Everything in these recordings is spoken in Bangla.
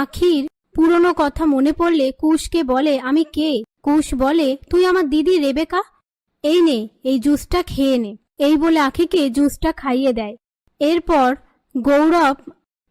আখির পুরনো কথা মনে পড়লে কুশকে বলে, আমি কে? কুশ বলে, তুই আমার দিদি রেবেকা? এই নে, এই জুসটা খেয়ে নে। এই বলে আখিকে জুসটা খাইয়ে দেয়। এরপর গৌরব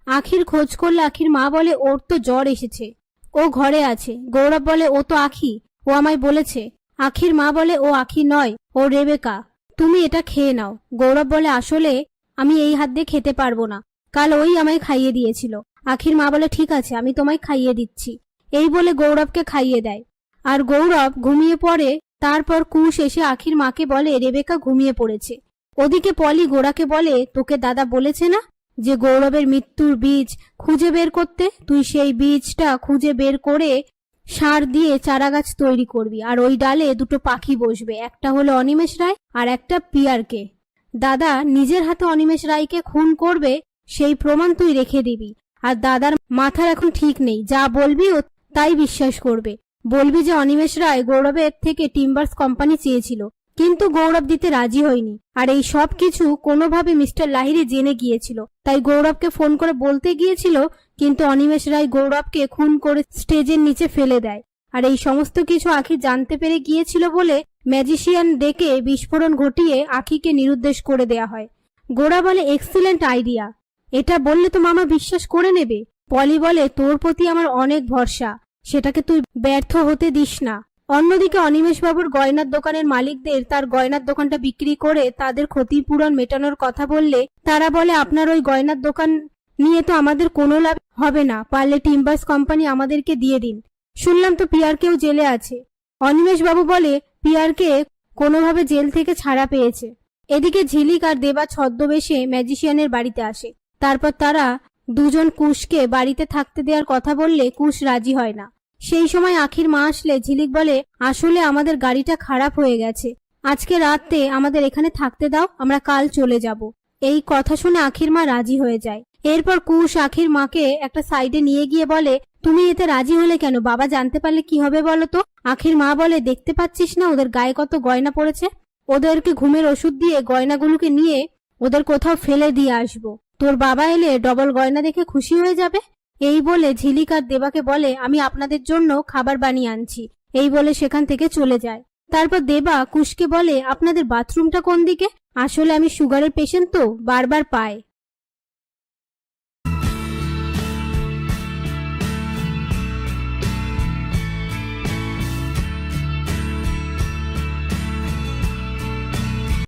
আখির খোঁজ করলে আখির মা বলে, ওর তো জ্বর এসেছে। ও ঘরে আছে। গৌরব বলে, ও তো আখি। ও আমায় বলেছে। আখির মা বলে, ও আখি নয়, ও রেবেকা। তুমি এটা খেয়ে নাও। গৌরব বলে, আসলে আমি এই হাত দিয়ে খেতে পারব না। কাল ওই আমায় খাইয়ে দিয়েছিল। আখির মা বলে, ঠিক আছে, আমি তোমায় খাইয়ে দিচ্ছি। এই বলে গৌরবকে খাইয়ে দেয়। আর গৌরব ঘুমিয়ে পড়ে, তারপর কুশ এসে আখির মাকে বলে, রেবেকা ঘুমিয়ে পড়েছে। ওদিকে পলি গোড়াকে বলে, তোকে দাদা বলেছে না যে গৌরবের মৃত্যুর বীজ খুঁজে বের করতে? তুই সেই বীজটা খুঁজে বের করে সার দিয়ে চারাগাছ তৈরি করবি। আর ওই ডালে দুটো পাখি বসবে, একটা হলো অনিমেষ রায় আর একটা পিয়ারকে। দাদা নিজের হাতে অনিমেষ রায়কে খুন করবে, সেই প্রমাণ তুই রেখে দিবি। আর দাদার মাথার এখন ঠিক নেই। যা বলবি ও তাই বিশ্বাস করবে। বলবি যে অনিমেষ রায় গৌরবের থেকে টিম্বার্স কোম্পানি চেয়েছিল, কিন্তু গৌরব দিতে রাজি হয়নি। আর এই সব কিছু কোনোভাবে মিস্টার লাহিরি জেনে গিয়েছিল। তাই গৌরবকে ফোন করে বলতে গিয়েছিল, কিন্তু অনিমেষ রায় গৌরবকে খুন করে স্টেজের নিচে ফেলে দেয়। আর এই সমস্ত কিছু আখি জানতে পেরে গিয়েছিল বলে ম্যাজিশিয়ান ডেকে বিস্ফোরণ ঘটিয়ে আখিকে নিরুদ্দেশ করে দেয়া হয়। গোড়া বলে, এক্সিলেন্ট আইডিয়া। এটা বললে তো মামা বিশ্বাস করে নেবে। পলি বলে, তোর প্রতি আমার অনেক ভরসা। সেটাকে তুই ব্যর্থ হতে দিস না। অন্যদিকে অনিমেষবাবুর গয়নার দোকানের মালিকদের তার গয়নার দোকানটা বিক্রি করে তাদের ক্ষতিপূরণ মেটানোর কথা বললে, তারা বলে, আপনার ওই গয়নার দোকান নিয়ে তো আমাদের কোনো লাভ হবে না। পারলে টিম্বার্স কোম্পানি আমাদেরকে দিয়ে দিন। শুনলাম তো পিয়ারকেও জেলে আছে। অনিমেষবাবু বলে, পিয়ারকে কোনোভাবে জেল থেকে ছাড়া পেয়েছে। এদিকে ঝিলিক আর দেবা ছদ্মবেশে ম্যাজিশিয়ানের বাড়িতে আসে। তারপর তারা দুজন কুশকে বাড়িতে থাকতে দেওয়ার কথা বললে কুশ রাজি হয় না। সেই সময় আখির মা আসলে ঝিলিক বলে, আসলে আমাদের গাড়িটা খারাপ হয়ে গেছে। আজকে রাতে আমাদের এখানে থাকতে দাও, আমরা কাল চলে যাব। এই কথা শুনে আখির মা রাজি হয়ে যায়। এরপর কুশ আখির মাকে একটা সাইডে নিয়ে গিয়ে বলে, তুমি এতে রাজি হলে কেন? বাবা জানতে পারলে কি হবে বলো তো? আখির মা বলে, দেখতে পাচ্ছিস না ওদের গায়ে কত গয়না পড়েছে? ওদেরকে ঘুমের ওষুধ দিয়ে গয়নাগুলোকে নিয়ে ওদের কোথাও ফেলে দিয়ে আসব। তোর বাবা এলে ডবল গয়না দেখে খুশি হয়ে যাবে? এই বলে ঝিলিকার দেবাকে বলে, আমি আপনাদের জন্য খাবার বানিয়ে আনছি। এই বলে সেখান থেকে চলে যায়। তারপর দেবা কুশকে বলে, আপনাদের বাথরুমটা কোন দিকে? আসলে আমি সুগারের পেশেন্ট তো, বারবার পায়।